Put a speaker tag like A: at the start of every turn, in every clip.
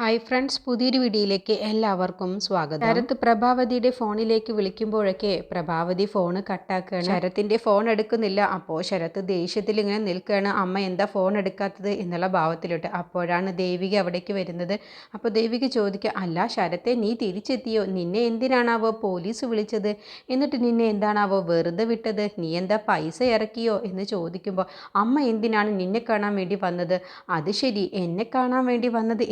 A: Hi friends പുതിയൊരു വീഡിയോയിലേക്ക് എല്ലാവർക്കും സ്വാഗതം. ശരത്ത് പ്രഭാവതിയുടെ ഫോണിലേക്ക് വിളിക്കുമ്പോഴൊക്കെ പ്രഭാവതി ഫോൺ കട്ടാക്കുകയാണ്. ശരത്തിന്റെ ഫോൺ എടുക്കുന്നില്ല. അപ്പോൾ ശരത്ത് ദേഷ്യത്തിൽ ഇങ്ങനെ നിൽക്കുകയാണ്. അമ്മ എന്താ ഫോൺ എടുക്കാത്തത് എന്നുള്ള ഭാവത്തിലോട്ട് അപ്പോഴാണ് ദേവിക അവിടേക്ക് വരുന്നത്. അപ്പോൾ ദേവിക ചോദിക്കുക അല്ല ശരത്തെ നീ തിരിച്ചെത്തിയോ? നിന്നെ എന്തിനാണാവോ പോലീസ് വിളിച്ചത്? എന്നിട്ട് നിന്നെ എന്താണാവോ വെറുതെ വിട്ടത്? നീ എന്താ പൈസ ഇറക്കിയോ? എന്ന് ചോദിക്കുമ്പോൾ അമ്മ എന്തിനാണ് നിന്നെ കാണാൻ വേണ്ടി വന്നത്? അത് ശരി എന്നെ കാണാൻ വേണ്ടി വന്നത്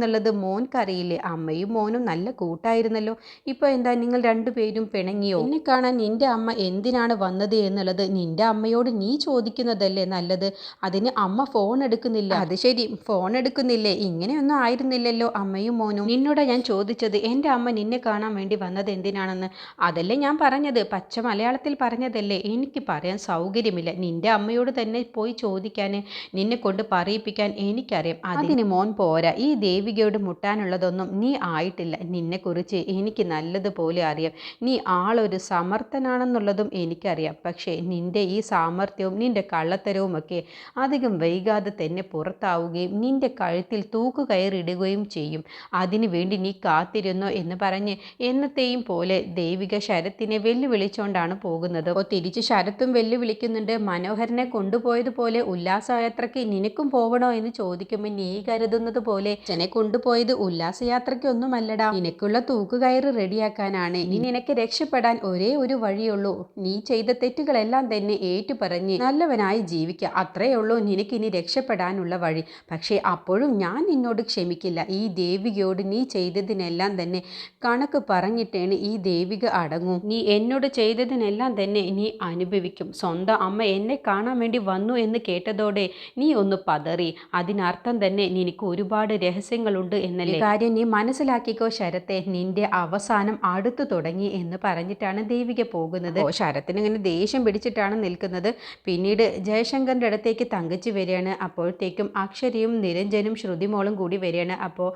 A: എന്തിനാണെന്നുള്ളത് മോൻക്കറിയില്ലേ അമ്മയും മോനും നല്ല കൂട്ടായിരുന്നല്ലോ. ഇപ്പോൾ എന്താ നിങ്ങൾ രണ്ടുപേരും പിണങ്ങിയോ? എന്നെ കാണാൻ നിന്റെ അമ്മ എന്തിനാണ് വന്നത് എന്നുള്ളത് നിന്റെ അമ്മയോട് നീ ചോദിക്കുന്നതല്ലേ നല്ലത്? അതിന് അമ്മ ഫോൺ എടുക്കുന്നില്ല. അത് ശരി. ഫോൺ എടുക്കുന്നില്ലേ? ഇങ്ങനെയൊന്നും ആയിരുന്നില്ലല്ലോ അമ്മയും മോനും. നിന്നോട് ഞാൻ ചോദിച്ചത് എന്റെ അമ്മ നിന്നെ കാണാൻ വേണ്ടി വന്നത് എന്തിനാണെന്ന്? അതല്ലേ ഞാൻ പറഞ്ഞത്. പച്ച മലയാളത്തിൽ പറഞ്ഞതല്ലേ? എനിക്ക് പറയാൻ സൗകര്യമില്ല. നിന്റെ അമ്മയോട് തന്നെ പോയി ചോദിക്കാൻ നിന്നെ കൊണ്ട് പറയിപ്പിക്കാൻ എനിക്കറിയാം. അതിന് മോൻ പോരാ. ഈ ദേവികയോട് മുട്ടാനുള്ളതൊന്നും നീ ആയിട്ടില്ല. നിന്നെക്കുറിച്ച് എനിക്ക് നല്ലതുപോലെ അറിയാം. നീ ആളൊരു സമർത്ഥനാണെന്നുള്ളതും എനിക്കറിയാം. പക്ഷേ നിന്റെ ഈ സാമർത്ഥ്യവും നിന്റെ കള്ളത്തരവും ഒക്കെ അധികം വൈകാതെ തന്നെ പുറത്താവുകയും നിന്റെ കഴുത്തിൽ തൂക്കുകയറിടുകയും ചെയ്യും. അതിനു വേണ്ടി നീ കാത്തിരുന്നോ എന്ന് പറഞ്ഞ് എന്നത്തെയും പോലെ ദേവിക ശരത്തിനെ വെല്ലുവിളിച്ചുകൊണ്ടാണ് പോകുന്നത്. അപ്പോൾ തിരിച്ച് ശരത്തും വെല്ലുവിളിക്കുന്നുണ്ട്. മനോഹരനെ കൊണ്ടുപോയതുപോലെ ഉല്ലാസയാത്രയ്ക്ക് നിനക്കും പോകണോ എന്ന് ചോദിക്കുമ്പോൾ നീ കരുതുന്നത് പോലെ കൊണ്ടുപോയത് ഉല്ലാസയാത്രയ്ക്കൊന്നുമല്ലടാ. നിനക്കുള്ള തൂക്കുകയറ് റെഡിയാക്കാനാണ്. ഇനി നിനക്ക് രക്ഷപ്പെടാൻ ഒരേ ഒരു വഴിയുള്ളൂ. നീ ചെയ്ത തെറ്റുകളെല്ലാം തന്നെ ഏറ്റുപറഞ്ഞ് നല്ലവനായി ജീവിക്കുക അത്രയുള്ളൂ നിനക്കിനി രക്ഷപ്പെടാനുള്ള വഴി. പക്ഷേ അപ്പോഴും ഞാൻ നിന്നോട് ക്ഷമിക്കില്ല. ഈ ദേവികയോട് നീ ചെയ്തതിനെല്ലാം തന്നെ കണക്ക് പറഞ്ഞിട്ടേണ് ഈ ദേവിക അടങ്ങൂ. നീ എന്നോട് ചെയ്തതിനെല്ലാം തന്നെ നീ അനുഭവിക്കും. സ്വന്തം അമ്മ എന്നെ കാണാൻ വേണ്ടി വന്നു എന്ന് കേട്ടതോടെ നീ ഒന്ന് പതറി. അതിനർത്ഥം തന്നെ നിനക്ക് ഒരുപാട് രഹസ്യങ്ങളുണ്ട് എന്നല്ലേ? കാര്യം നീ മനസ്സിലാക്കിക്കോ ശരത്തെ. നിന്റെ അവസാനം അടുത്തു തുടങ്ങി എന്ന് പറഞ്ഞിട്ടാണ് ദേവിക പോകുന്നത്. ഓ ശരത്തിന് ഇങ്ങനെ ദേഷ്യം പിടിച്ചിട്ടാണ് നിൽക്കുന്നത്. പിന്നീട് ജയശങ്കറിന്റെ അടുത്തേക്ക് തങ്കച്ചി വരികയാണ്. അപ്പോഴത്തേക്കും അക്ഷരയും നിരഞ്ജനും ശ്രുതിമോളും കൂടി വരികയാണ്. അപ്പോൾ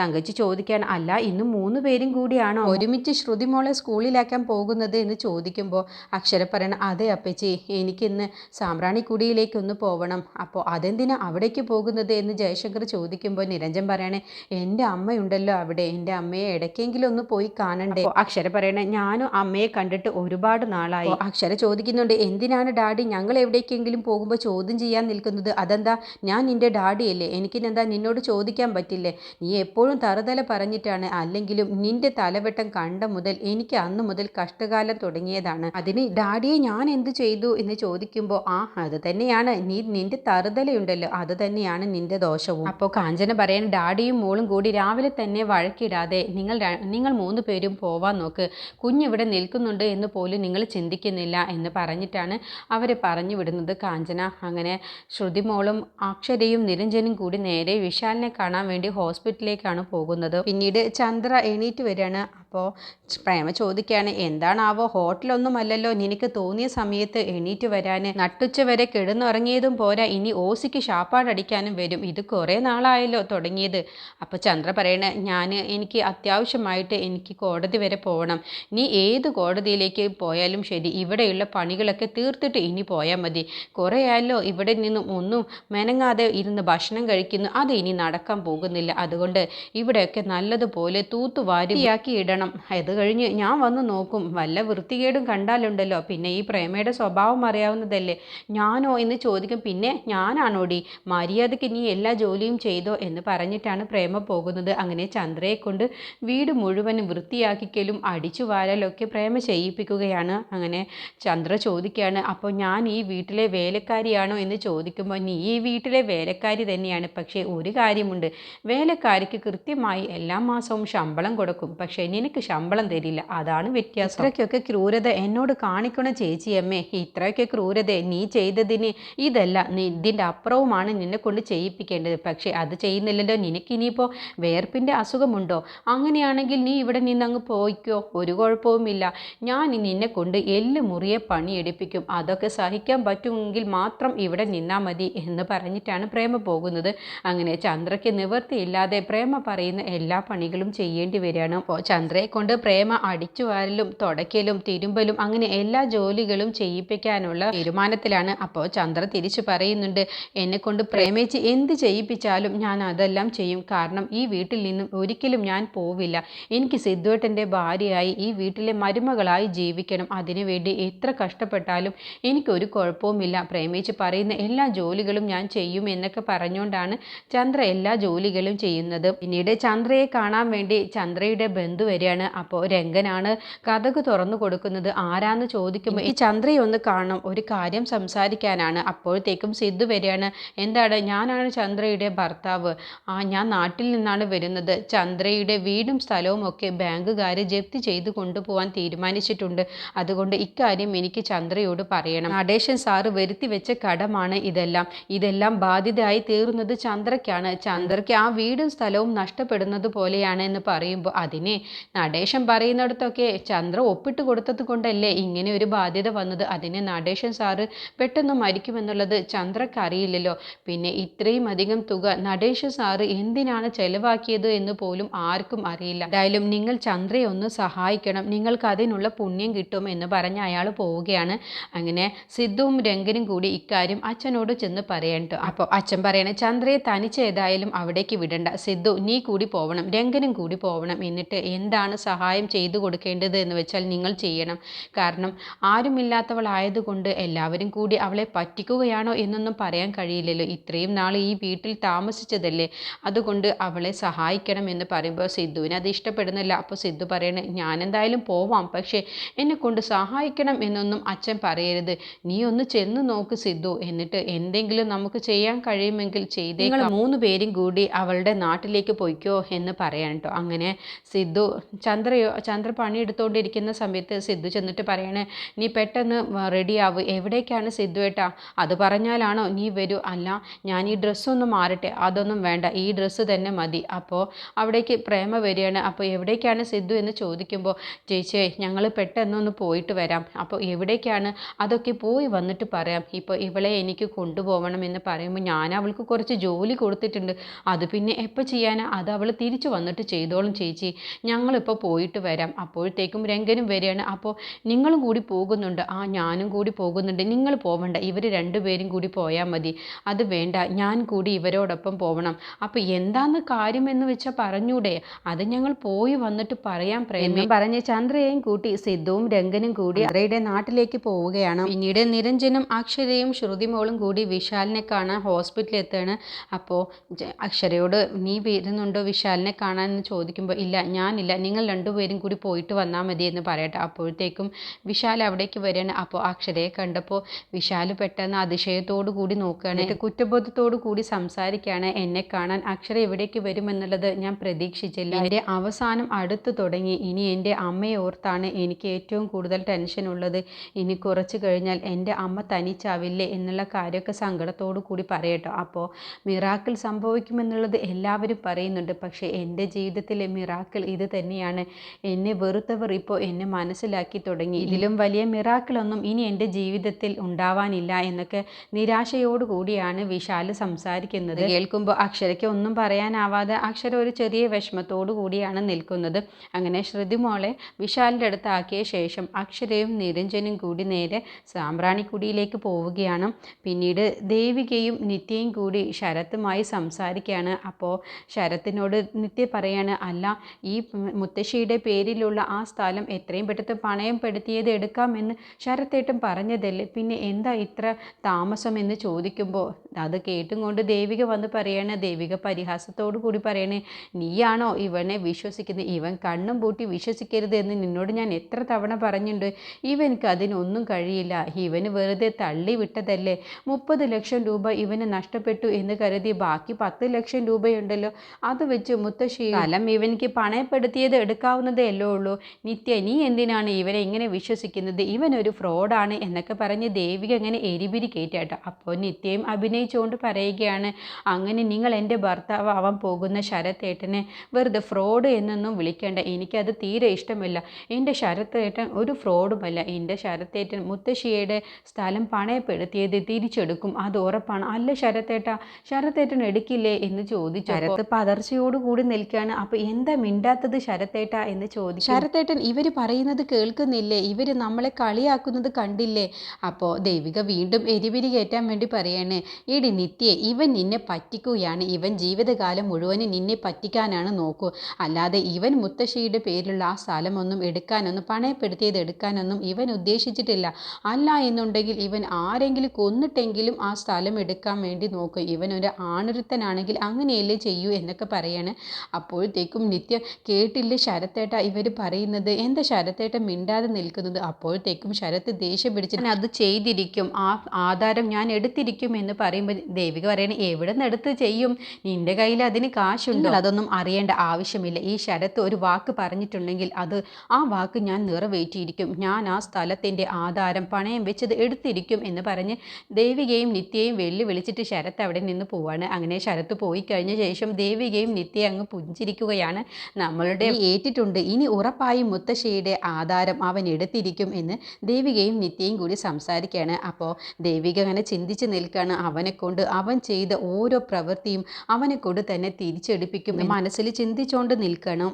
A: തങ്കച്ചി ചോദിക്കാൻ അല്ല ഇന്ന് മൂന്ന് പേരും കൂടിയാണോ? ഒരുമിച്ച് ശ്രുതിമോളെ സ്കൂളിലാക്കാൻ പോകുന്നത് എന്ന് ചോദിക്കുമ്പോൾ അക്ഷര പറയണം അതെ അപ്പച്ചി എനിക്കിന്ന് സാമ്പ്രാണിക്കുടിയിലേക്കൊന്ന് പോകണം അപ്പോൾ അതെന്തിനാ അവിടേക്ക് പോകുന്നത്? എന്ന് ജയശങ്കർ ചോദിക്കുമ്പോൾ നിരഞ്ജൻ പറയണേ എന്റെ അമ്മയുണ്ടല്ലോ അവിടെ എന്റെ അമ്മയെ ഇടയ്ക്കെങ്കിലും ഒന്ന് പോയി കാണണ്ടേ? അക്ഷര പറയണേ ഞാനും അമ്മയെ കണ്ടിട്ട് ഒരുപാട് നാളായി. അക്ഷര ചോദിക്കുന്നുണ്ട് എന്തിനാണ് ഡാഡി ഞങ്ങൾ എവിടേക്കെങ്കിലും പോകുമ്പോൾ ചോദ്യം ചെയ്യാൻ നിൽക്കുന്നത്? അതെന്താ? ഞാൻ നിന്റെ ഡാഡിയല്ലേ എനിക്കിനെന്താ നിന്നോട് ചോദിക്കാൻ പറ്റില്ലേ? നീ എപ്പോഴും തറുതല പറഞ്ഞിട്ടാണ് അല്ലെങ്കിലും നിന്റെ തലവെട്ടം കണ്ട മുതൽ എനിക്ക് അന്ന് മുതൽ കഷ്ടകാലം തുടങ്ങിയതാണ്. അതിന് ഡാഡിയെ ഞാൻ എന്ത് ചെയ്തു? എന്ന് ചോദിക്കുമ്പോൾ ആ അത് തന്നെയാണ് നീ നിന്റെ തറുതലയുണ്ടല്ലോ അത് തന്നെയാണ് നിന്റെ ദോഷവും. അപ്പോൾ കാഞ്ചന പറയാൻ ഡാഡിയും മോളും കൂടി രാവിലെ തന്നെ വഴക്കിടാതെ നിങ്ങൾ നിങ്ങൾ മൂന്ന് പേരും പോവാൻ നോക്ക്. കുഞ്ഞിവിടെ നിൽക്കുന്നുണ്ട് എന്ന് പോലും നിങ്ങൾ ചിന്തിക്കുന്നില്ല എന്ന് പറഞ്ഞിട്ടാണ് അവരെ പറഞ്ഞു വിടുന്നത് കാഞ്ചന. അങ്ങനെ ശ്രുതിമോളും അക്ഷരയും നിരഞ്ജനും കൂടി നേരെ വിശാലിനെ കാണാൻ വേണ്ടി ഹോസ്പിറ്റലിലേക്കാണ് പോകുന്നത്. പിന്നീട് ചന്ദ്ര എണീറ്റ് വരികയാണ്. അപ്പോൾ പ്രേമ ചോദിക്കുകയാണ് എന്താണാവോ? ഹോട്ടലൊന്നും അല്ലല്ലോ നിനക്ക് തോന്നിയ സമയത്ത് എണീറ്റ് വരാൻ നട്ടുച്ച വരെ കിടന്നുറങ്ങിയതും പോരാ. ഇനി ഓസിക്ക് ഷാപ്പാടടിക്കാനും വരും. ഇത് കുറേ നാളായല്ലോ തുടങ്ങിയത്. അപ്പോൾ ചന്ദ്ര പറയണ ഞാൻ എനിക്ക് അത്യാവശ്യമായിട്ട് എനിക്ക് കോടതി വരെ പോകണം നീ ഏത് കോടതിയിലേക്ക് പോയാലും ശരി. ഇവിടെയുള്ള പണികളൊക്കെ തീർത്തിട്ട് ഇനി പോയാൽ മതി. കുറേ ആയല്ലോ ഇവിടെ നിന്നും ഒന്നും മെനങ്ങാതെ ഇരുന്ന് ഭക്ഷണം കഴിക്കുന്നു. അത് ഇനി നടക്കാൻ പോകുന്നില്ല. അതുകൊണ്ട് ഇവിടെയൊക്കെ നല്ലതുപോലെ തൂത്തുവാരിയാക്കി ഇടണം അത് കഴിഞ്ഞ് ഞാൻ വന്ന് നോക്കും. വല്ല വൃത്തികേടും കണ്ടാലുണ്ടല്ലോ. പിന്നെ ഈ പ്രേമയുടെ സ്വഭാവം അറിയാവുന്നതല്ലേ. ഞാനോ എന്ന് ചോദിക്കും. പിന്നെ ഞാനാണോടി? മര്യാദയ്ക്ക് നീ എല്ലാ ജോലിയും ചെയ്തോ എന്ന് പറഞ്ഞിട്ടാണ് പ്രേമ പോകുന്നത്. അങ്ങനെ ചന്ദ്രയെ കൊണ്ട് വീട് മുഴുവനും വൃത്തിയാക്കിക്കലും അടിച്ചു വാരലൊക്കെ പ്രേമ ചെയ്യിപ്പിക്കുകയാണ്. അങ്ങനെ ചന്ദ്ര ചോദിക്കുകയാണ് അപ്പോൾ ഞാൻ ഈ വീട്ടിലെ വേലക്കാരിയാണോ? എന്ന് ചോദിക്കുമ്പോൾ നീ ഈ വീട്ടിലെ വേലക്കാരി തന്നെയാണ്. പക്ഷേ ഒരു കാര്യമുണ്ട്. വേലക്കാരിക്ക് കൃത്യമായി എല്ലാ മാസവും ശമ്പളം കൊടുക്കും. പക്ഷേ നിനക്ക് ശമ്പളം തരില്ല. അതാണ് വ്യത്യാസം. ഇത്രയ്ക്കൊക്കെ ക്രൂരത എന്നോട് കാണിക്കണം ചേച്ചിയമ്മേ ഇത്രയൊക്കെ ക്രൂരത നീ ചെയ്തതിന് ഇതല്ല. നീ ഇതിന്റെ അപ്പുറവുമാണ് നിന്നെ കൊണ്ട് ചെയ്യിപ്പിക്കേണ്ടത്. പക്ഷേ അത് ചെയ്യുന്നില്ലല്ലോ. നിനക്കിനിയിപ്പോൾ വേർപ്പിന്റെ അസുഖമുണ്ടോ? അങ്ങനെയാണെങ്കിൽ നീ ഇവിടെ നിന്നങ്ങ് പോയിക്കോ. ഒരു കുഴപ്പവുമില്ല. ഞാൻ നിന്നെ കൊണ്ട് എല്ല് മുറിയെ പണിയെടുപ്പിക്കും. അതൊക്കെ സഹിക്കാൻ പറ്റുമെങ്കിൽ മാത്രം ഇവിടെ നിന്നാൽ മതി എന്ന് പറഞ്ഞിട്ടാണ് പ്രേമ പോകുന്നത്. അങ്ങനെ ചന്ദ്രയ്ക്ക് നിവൃത്തിയില്ലാതെ പ്രേമ പറയുന്ന എല്ലാ പണികളും ചെയ്യേണ്ടി വരികയാണ്. ചന്ദ്ര ചന്ദ്രയെ കൊണ്ട് പ്രേമ അടിച്ചു വാരലും തുടയ്ക്കലും തിരുമ്പലും അങ്ങനെ എല്ലാ ജോലികളും ചെയ്യിപ്പിക്കാനുള്ള തീരുമാനത്തിലാണ് അപ്പോൾ ചന്ദ്ര തിരിച്ചു പറയുന്നുണ്ട്. എന്നെ കൊണ്ട് പ്രേമിച്ച് എന്ത് ചെയ്യിപ്പിച്ചാലും ഞാൻ അതെല്ലാം ചെയ്യും. കാരണം ഈ വീട്ടിൽ നിന്നും ഒരിക്കലും ഞാൻ പോവില്ല. എനിക്ക് സിദ്ധുവേട്ടന്റെ ഭാര്യയായി ഈ വീട്ടിലെ മരുമകളായി ജീവിക്കണം. അതിനുവേണ്ടി എത്ര കഷ്ടപ്പെട്ടാലും എനിക്കൊരു കുഴപ്പവുമില്ല. പ്രേമിച്ച് പറയുന്ന എല്ലാ ജോലികളും ഞാൻ ചെയ്യും എന്നൊക്കെ പറഞ്ഞുകൊണ്ടാണ് ചന്ദ്ര എല്ലാ ജോലികളും ചെയ്യുന്നത്. പിന്നീട് ചന്ദ്രയെ കാണാൻ വേണ്ടി ചന്ദ്രയുടെ ബന്ധു വരികയാണ് അപ്പോൾ രംഗനാണ് കഥക് തുറന്നു കൊടുക്കുന്നത്. ആരാന്ന് ചോദിക്കുമ്പോൾ ഈ ചന്ദ്രയെ ഒന്ന് കാണണം ഒരു കാര്യം സംസാരിക്കാനാണ്. അപ്പോഴത്തേക്കും സിദ്ധു വരികയാണ്. എന്താണ്? ഞാനാണ് ചന്ദ്രയുടെ ഭർത്താവ്. ആ ഞാൻ നാട്ടിൽ നിന്നാണ് വരുന്നത്. ചന്ദ്രയുടെ വീടും സ്ഥലവും ഒക്കെ ബാങ്കുകാർ ജപ്തി ചെയ്ത് കൊണ്ടുപോകാൻ തീരുമാനിച്ചിട്ടുണ്ട്. അതുകൊണ്ട് ഇക്കാര്യം എനിക്ക് ചന്ദ്രയോട് പറയണം. നടേശൻ സാറ് വരുത്തി വെച്ച കടമാണ് ഇതെല്ലാം. ഇതെല്ലാം ബാധ്യതയായി തീർന്നത് ചന്ദ്രയ്ക്കാണ്. ചന്ദ്രയ്ക്ക് ആ വീടും സ്ഥലവും നഷ്ടപ്പെടുന്നത് പോലെയാണ് എന്ന് പറയുമ്പോൾ അതിനെ നടേശൻ പറയുന്നിടത്തൊക്കെ ചന്ദ്ര ഒപ്പിട്ട് കൊടുത്തത് കൊണ്ടല്ലേ ഇങ്ങനെ ഒരു ബാധ്യത വന്നത്? അതിനെ നടേശൻ സാറ് പെട്ടെന്ന് മരിക്കുമെന്നുള്ളത് ചന്ദ്രക്ക് അറിയില്ലല്ലോ. പിന്നെ ഇത്രയും അധികം തുക നടേശൻ സാറ് എന്തിനാണ് ചെലവാക്കിയത് എന്ന് പോലും ആർക്കും അറിയില്ല. എന്തായാലും നിങ്ങൾ ചന്ദ്രയെ ഒന്ന് സഹായിക്കണം. നിങ്ങൾക്ക് അതിനുള്ള പുണ്യം കിട്ടും എന്ന് പറഞ്ഞ് അയാൾ പോവുകയാണ്. അങ്ങനെ സിദ്ധുവും രംഗനും കൂടി ഇക്കാര്യം അച്ഛനോട് ചെന്ന് പറയണ്ടോ അപ്പോൾ അച്ഛൻ പറയണേ ചന്ദ്രയെ തനിച്ച് ഏതായാലും അവിടേക്ക് വിടണ്ട. സിദ്ധു നീ കൂടി പോവണം. രംഗനും കൂടി പോവണം. എന്നിട്ട് എന്താണ് സഹായം ചെയ്തു കൊടുക്കേണ്ടത് എന്ന് വെച്ചാൽ നിങ്ങൾ ചെയ്യണം. കാരണം ആരുമില്ലാത്തവളായതുകൊണ്ട് എല്ലാവരും കൂടി അവളെ പറ്റിക്കുകയാണോ എന്നൊന്നും പറയാൻ കഴിയില്ലല്ലോ. ഇത്രയും നാൾ ഈ വീട്ടിൽ താമസിച്ചതല്ലേ? അതുകൊണ്ട് അവളെ സഹായിക്കണം എന്ന് പറയുമ്പോൾ സിദ്ധുവിന് അത് ഇഷ്ടപ്പെടുന്നില്ല. അപ്പോൾ സിദ്ധു പറയണേ ഞാൻ എന്തായാലും പോവാം. പക്ഷേ എന്നെ കൊണ്ട് സഹായിക്കണം എന്നൊന്നും അച്ഛൻ പറയരുത്. നീ ഒന്ന് ചെന്ന് നോക്ക് സിദ്ധു. എന്നിട്ട് എന്തെങ്കിലും നമുക്ക് ചെയ്യാൻ കഴിയുമെങ്കിൽ ചെയ്തേ മൂന്ന് പേരും കൂടി അവളുടെ നാട്ടിലേക്ക് പോയിക്കോ എന്ന് പറയാൻ കേട്ടോ അങ്ങനെ സിദ്ധു ചന്ദ്രയോ ചന്ദ്ര പണിയെടുത്തുകൊണ്ടിരിക്കുന്ന സമയത്ത് സിദ്ധു ചെന്നിട്ട് പറയണേ നീ പെട്ടെന്ന് റെഡിയാവ് എവിടേക്കാണ് സിദ്ധു ഏട്ടാ? അത് പറഞ്ഞാലാണോ നീ വരൂ? അല്ല ഞാൻ ഈ ഡ്രസ്സൊന്നും മാറട്ടെ. അതൊന്നും വേണ്ട. ഈ ഡ്രസ്സ് തന്നെ മതി. അപ്പോൾ അവിടേക്ക് പ്രേമ വരികയാണ്. അപ്പോൾ എവിടേക്കാണ് സിദ്ധു? എന്ന് ചോദിക്കുമ്പോൾ ചേച്ചിയെ ഞങ്ങൾ പെട്ടെന്നൊന്ന് പോയിട്ട് വരാം. അപ്പോൾ എവിടേക്കാണ്? അതൊക്കെ പോയി വന്നിട്ട് പറയാം. ഇപ്പോൾ ഇവളെ എനിക്ക് കൊണ്ടുപോകണം എന്ന് പറയുമ്പോൾ ഞാൻ അവൾക്ക് കുറച്ച് ജോലി കൊടുത്തിട്ടുണ്ട്. അത് പിന്നെ എപ്പോൾ ചെയ്യാനാണ് അത് അവൾ തിരിച്ചു വന്നിട്ട് ചെയ്തോളും ചേച്ചി. ഞങ്ങളിപ്പോൾ പോയിട്ട് വരാം. അപ്പോഴത്തേക്കും രംഗനും വരികയാണ് അപ്പോൾ നിങ്ങളും കൂടി പോകുന്നുണ്ട്. ആ ഞാനും കൂടി പോകുന്നുണ്ട്. നിങ്ങൾ പോവണ്ട. ഇവർ രണ്ടുപേരും കൂടി പോയാൽ മതി. അത് വേണ്ട. ഞാൻ കൂടി ഇവരോടൊപ്പം പോകണം അപ്പോൾ എന്താന്ന് കാര്യമെന്ന് വെച്ചാൽ പറഞ്ഞൂടെ. അത് ഞങ്ങൾ പോയി വന്നിട്ട് പറയാൻ പ്രേമം. പറഞ്ഞ് ചന്ദ്രയെയും കൂട്ടി സിദ്ധുവും രംഗനും കൂടി അത്രയുടെ നാട്ടിലേക്ക് പോവുകയാണ്. പിന്നീട് നിരഞ്ജനും അക്ഷരയും ശ്രുതിമോളും കൂടി വിശാലിനെ കാണാൻ ഹോസ്പിറ്റലിൽ എത്തുകയാണ്. അപ്പോൾ അക്ഷരയോട് നീ വരുന്നുണ്ടോ വിശാലിനെ കാണാൻ? എന്ന് ചോദിക്കുമ്പോൾ ഇല്ല ഞാനില്ല. നിങ്ങൾ രണ്ടുപേരും കൂടി പോയിട്ട് വന്നാൽ മതി എന്ന് പറയട്ടെ. അപ്പോഴത്തേക്കും വിശാൽ അവിടേക്ക് വരികയാണ്. അപ്പോൾ അക്ഷരയെ കണ്ടപ്പോൾ വിശാൽ പെട്ടെന്ന് അതിശയത്തോടു കൂടി നോക്കുകയാണ്. എന്റെ കുറ്റബോധത്തോടു കൂടി സംസാരിക്കുകയാണ്. എന്നെ കാണാൻ അക്ഷര എവിടേക്ക് വരുമെന്നുള്ളത് ഞാൻ പ്രതീക്ഷിച്ചില്ല. എന്റെ അവസാനം അടുത്ത് തുടങ്ങി. ഇനി എന്റെ അമ്മയെ ഓർത്താണ് എനിക്ക് ഏറ്റവും കൂടുതൽ ടെൻഷൻ ഉള്ളത്. ഇനി കുറച്ച് കഴിഞ്ഞാൽ എന്റെ അമ്മ തനിച്ചാവില്ലേ എന്നുള്ള കാര്യമൊക്കെ സങ്കടത്തോടു കൂടി പറയട്ടോ. അപ്പോൾ മിറാക്കിൾ സംഭവിക്കുമെന്നുള്ളത് എല്ലാവരും പറയുന്നുണ്ട്. പക്ഷേ എന്റെ ജീവിതത്തിലെ മിറാക്കിൾ ഇത് തന്നെയാണ്. എന്നെ വെറുത്തവർ ഇപ്പോൾ എന്നെ മനസ്സിലാക്കി തുടങ്ങി. ഇതിലും വലിയ മിറാക്കിളൊന്നും ഇനി എന്റെ ജീവിതത്തിൽ ഉണ്ടാവാനില്ല എന്നൊക്കെ നിരാശയോടു കൂടിയാണ് വിശാൽ സംസാരിക്കുന്നത്. കേൾക്കുമ്പോൾ അക്ഷരയ്ക്ക് ഒന്നും പറയാനാവാതെ അക്ഷര ഒരു ചെറിയ വിഷമത്തോടു കൂടിയാണ് നിൽക്കുന്നത്. അങ്ങനെ ശ്രുതിമോളെ വിശാലിന്റെ അടുത്താക്കിയ ശേഷം അക്ഷരയും നിരഞ്ജനും കൂടി നേരെ സാമ്പ്രാണിക്കുടിയിലേക്ക് പോവുകയാണ്. പിന്നീട് ദേവികയും നിത്യയും കൂടി ശരത്തുമായി സംസാരിക്കുകയാണ്. അപ്പോൾ ശരത്തിനോട് നിത്യ പറയാണ് അല്ല ഈ മുത്തശ്ശിയുടെ പേരിലുള്ള ആ സ്ഥലം എത്രയും പെട്ടെന്ന് പണയം പെടുത്തിയത് എടുക്കാമെന്ന് ശരത്തേട്ടൻ പറഞ്ഞതല്ലേ? പിന്നെ എന്താ ഇത്ര താമസം എന്ന് ചോദിക്കുമ്പോൾ? അത് കേട്ടും കൊണ്ട് ദേവിക വന്ന് പറയണേ ദേവിക പരിഹാസത്തോടു കൂടി പറയണേ നീയാണോ ഇവനെ വിശ്വസിക്കുന്നത്? ഇവൻ കണ്ണും പൂട്ടി വിശ്വസിക്കരുത് എന്ന് നിന്നോട് ഞാൻ എത്ര തവണ പറഞ്ഞിട്ടുണ്ട്. ഇവനക്ക് അതിനൊന്നും കഴിയില്ല. ഇവന് വെറുതെ തള്ളി വിട്ടതല്ലേ? മുപ്പത് ലക്ഷം രൂപ ഇവന് നഷ്ടപ്പെട്ടു എന്ന് കരുതി ബാക്കി പത്ത് ലക്ഷം രൂപയുണ്ടല്ലോ. അത് വെച്ച് മുത്തശ്ശി സ്ഥലം ഇവനിക്ക് പണയപ്പെടുത്തിയത് എടുക്കാവുന്നതേ ഉള്ളൂ നിത്യ നീ എന്തിനാണ് ഇവനെ ഇങ്ങനെ വിശ്വസിക്കുന്നത്? ഇവനൊരു ഫ്രോഡാണ് എന്നൊക്കെ പറഞ്ഞ് ദേവിക അങ്ങനെ എരിപിരി കയറ്റാട്ടോ അപ്പോൾ നിത്യയും അഭിനയിച്ചുകൊണ്ട് പറയുകയാണ് അങ്ങനെ നിങ്ങൾ എന്റെ ഭർത്താവ് അവൻ പോകുന്ന ശരത്തേട്ടനെ വെറുതെ ഫ്രോഡ് എന്നൊന്നും വിളിക്കേണ്ട. എനിക്കത് തീരെ ഇഷ്ടമില്ല. എന്റെ ശരത്തേട്ടൻ ഒരു ഫ്രോഡുമല്ല. എന്റെ ശരത്തേട്ടൻ മുത്തശ്ശിയുടെ സ്ഥലം പണയപ്പെടുത്തിയത് തിരിച്ചെടുക്കും. അത് ഉറപ്പാണ്. അല്ല ശരത്തേട്ട ശരത്തേട്ടൻ എടുക്കില്ലേ? എന്ന് ചോദിച്ചു ശരത്ത് പതർച്ചയോടുകൂടി നിൽക്കുകയാണ്. അപ്പോൾ എന്താ മിണ്ടാത്തത് ശരത്ത് ശരത്തേട്ട എന്ന് ചോദിച്ചു ശരത്തേട്ടൻ ഇവർ പറയുന്നത് കേൾക്കുന്നില്ലേ? ഇവർ നമ്മളെ കളിയാക്കുന്നത് കണ്ടില്ലേ? അപ്പോൾ ദൈവിക വീണ്ടും എരിപിരി കയറ്റാൻ വേണ്ടി പറയാണ് എടി നിത്യേ ഇവൻ നിന്നെ പറ്റിക്കുകയാണ്. ഇവൻ ജീവിതകാലം മുഴുവനും നിന്നെ പറ്റിക്കാനാണ് നോക്കൂ. അല്ലാതെ ഇവൻ മുത്തശ്ശിയുടെ പേരിലുള്ള ആ സ്ഥലമൊന്നും എടുക്കാനൊന്നും പണയപ്പെടുത്തിയത് എടുക്കാനൊന്നും ഇവൻ ഉദ്ദേശിച്ചിട്ടില്ല. അല്ല എന്നുണ്ടെങ്കിൽ ഇവൻ ആരെങ്കിലും കൊന്നിട്ടെങ്കിലും ആ സ്ഥലം എടുക്കാൻ വേണ്ടി നോക്കും. ഇവൻ ഒരു ആണുരുത്തനാണെങ്കിൽ അങ്ങനെയല്ലേ ചെയ്യൂ എന്നൊക്കെ പറയാണ്. അപ്പോഴത്തേക്കും നിത്യ കേട്ടില്ലേ? ശരത്തേട്ട ഇവർ പറയുന്നത്? എന്താ ശരത്തേട്ട മിണ്ടാതെ നിൽക്കുന്നത്? അപ്പോഴത്തേക്കും ശരത്ത് ദേഷ്യം പിടിച്ച് "ഞാൻ അത് ചെയ്തിരിക്കും. ആ ആധാരം ഞാൻ എടുത്തിരിക്കും എന്ന് പറയുമ്പോൾ ദേവിക പറയണ എവിടെ നിന്ന് എടുത്ത് ചെയ്യും? നിന്റെ കയ്യിൽ അതിന് കാശുണ്ടോ? അതൊന്നും അറിയേണ്ട ആവശ്യമില്ല. ഈ ശരത്ത് ഒരു വാക്ക് പറഞ്ഞിട്ടുണ്ടെങ്കിൽ അത് ആ വാക്ക് ഞാൻ നിറവേറ്റിയിരിക്കും. ഞാൻ ആ സ്ഥലത്തിന്റെ ആധാരം പണയം വെച്ചത് എടുത്തിരിക്കും എന്ന് പറഞ്ഞ് ദേവികയും നിത്യയും വെല്ലുവിളിച്ചിട്ട് ശരത്ത് അവിടെ നിന്ന് പോവാണ്. അങ്ങനെ ശരത്ത് പോയി കഴിഞ്ഞ ശേഷം ദേവികയും നിത്യയും അങ്ങ് പുഞ്ചിരിക്കുകയാണ്. നമ്മളുടെ ഏറ്റിട്ടുണ്ട്. ഇനി ഉറപ്പായും മുത്തശ്ശിയുടെ ആധാരം അവൻ എടുത്തിരിക്കും എന്ന് ദേവികയും നിത്യയും കൂടി സംസാരിക്കുകയാണ്. അപ്പോൾ ദേവിക അങ്ങനെ ചിന്തിച്ച് നിൽക്കുകയാണ്. അവനെക്കൊണ്ട് അവൻ ചെയ്ത ഓരോ പ്രവൃത്തിയും അവനെക്കൊണ്ട് തന്നെ തിരിച്ചെടുപ്പിക്കും മനസ്സിൽ ചിന്തിച്ചുകൊണ്ട് നിൽക്കണം.